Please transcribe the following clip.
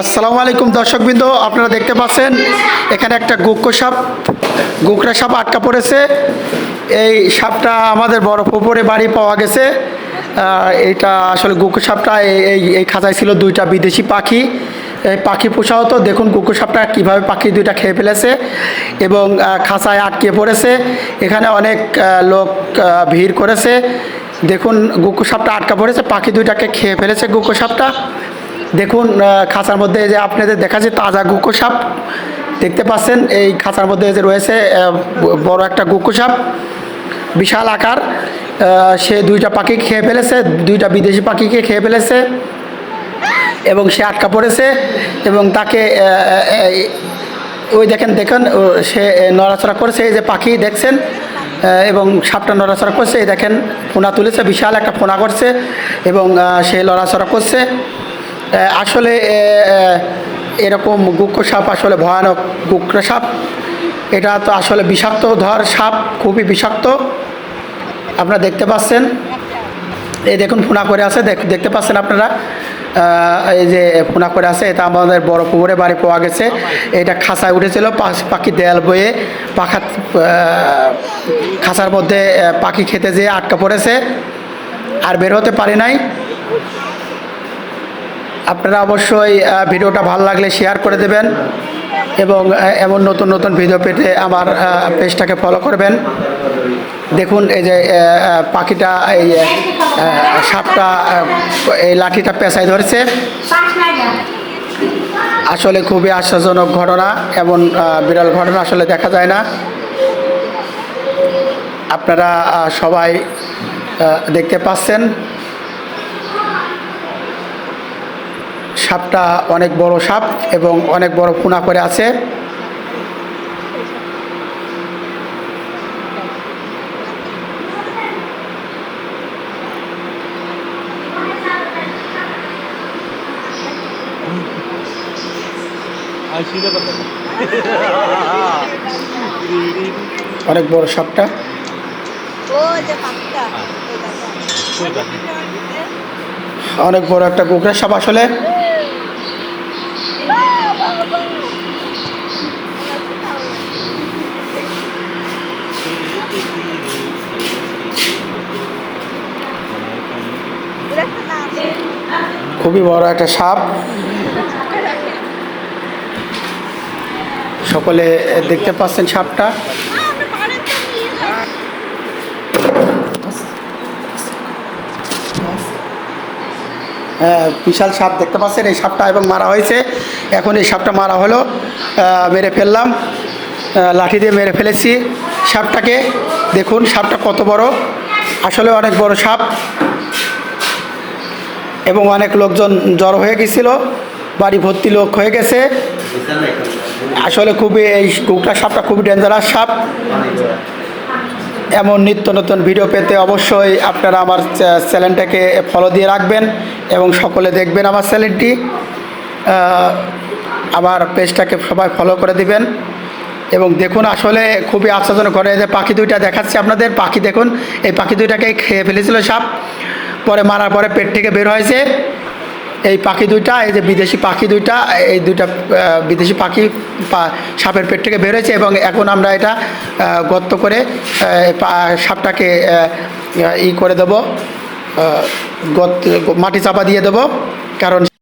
আসসালামু আলাইকুম দর্শকবৃন্দ, আপনারা দেখতে পাচ্ছেন, এখানে একটা গুক্কো সাপ, গুকরা সাপ আটকা পড়েছে। এই সাপটা আমাদের বড় পুকুরে বাড়ি পাওয়া গেছে। এইটা আসলে গুক্কো সাপটা, এই- এই খাঁচায় ছিল দুইটা বিদেশি পাখি। এই পাখি পোষা হতো দেখুন গুক্কো সাপটা কীভাবে পাখি দুইটা খেয়ে ফেলেছে এবং খাঁচায় আটকে পড়েছে। এখানে অনেক লোক ভিড় করেছে। দেখুন গুক্কো সাপটা আটকা পড়েছে, পাখি দুইটাকে খেয়ে ফেলেছে গুক্কো সাপটা। দেখুন খাঁচার মধ্যে যে আপনাদের দেখা যাচ্ছে তাজা গুক্কো সাপ, দেখতে পাচ্ছেন, এই খাঁচার মধ্যে যে রয়েছে বড় একটা গুক্কো সাপ, বিশাল আকার সে দুইটা পাখি খেয়ে ফেলেছে, দুইটা বিদেশি পাখিকে খেয়ে ফেলেছে, এবং সে আটকা পড়েছে, এবং তাকে ওই দেখেন দেখেন সে নড়াচড়া করছে, এই যে পাখি দেখছেন এবং সাপটা নড়াচড়া করছে, এই দেখেন ফোনা তুলেছে, বিশাল একটা ফোনা করছে, এবং সে লড়াচড়া করছে। আসলে এরকম গুক্ষ সাপ আসলে ভয়ানক গুক্র সাপ। এটা তো আসলে বিষাক্ত ধর সাপ, খুবই বিষাক্ত। আপনারা দেখতে পাচ্ছেন। এই দেখুন, ফোনা করে আছে। দেখ- দেখতে পাচ্ছেন আপনারা? এই যে ফোনা করে আছে, এটা আমাদের বড় পুকুরে বাড়ি পাওয়া গেছে। এটা খাঁচায় উঠেছিল পাখি দেয়াল বয়ে পাখা খাঁচার মধ্যে পাখি খেতে যেয়ে আটকা পড়েছে। আর বের হতে পারে নাই। আপনারা অবশ্যই ভিডিওটা ভালো লাগলে শেয়ার করে দেবেন এবং এমন নতুন নতুন ভিডিও পেতে আমার পেজটাকে ফলো করবেন। দেখুন এই যে পাখিটা, এই সাপটা এই লাঠিটা পেঁচায় ধরেছে। আসলে খুবই আশ্চর্যজনক ঘটনা, এমন বিরল ঘটনা আসলে দেখা যায় না। আপনারা সবাই দেখতে পাচ্ছেন। সাপটা অনেক বড় সাপ এবং অনেক বড় পুনা করে আছে। অনেক বড় সাপটা। অনেক বড় একটা গোকরা সাপ আসলে। খুবই বড় একটা সাপ। সকলে দেখতে পাচ্ছেন সাপটা আমরা পারেন তো নিয়ে যাই। হ্যাঁ, বিশাল সাপ দেখতে পাচ্ছেন, এই সাপটা এবং মারা হয়েছে। এখন এই সাপটা মারা হলো মেরে ফেললাম লাঠি দিয়ে মেরে ফেলেছি। সাপটাকে দেখুন, সাপটা কত বড়, আসলে অনেক বড় সাপ। এবং অনেক লোকজন জড়ো হয়ে গেছিল, বাড়ি ভর্তি লোক হয়ে গেছে। আসলে খুবই, এই কুকটা সাপটা খুবই ডেঞ্জারাস সাপ। এমন নিত্য নতুন ভিডিও পেতে অবশ্যই আপনারা আমার চ্যা- চ্যানেলটাকে ফলো দিয়ে রাখবেন। এবং সকলে দেখবেন আমার চ্যানেলটি আমার পেজটাকে সবাই ফলো করে দিবেন। এবং দেখুন আসলে খুবই আশ্চর্যজনক করে যে পাখি দুইটা দেখাচ্ছি আপনাদের। পাখি দেখুন, এই পাখি দুইটাকে খেয়ে ফেলেছিল সাপ, পরে মারার পরে পেট থেকে বের হয়েছে। এই পাখি দুইটা, এই যে বিদেশি পাখি দুইটা, এই দুইটা বিদেশি পাখি সাপের পেট থেকে বেরোয়েছে এবং এখন আমরা এটা গর্ত করে সাপটাকে ই করে দেবো। মাটি চাপা দিয়ে দেব কারণ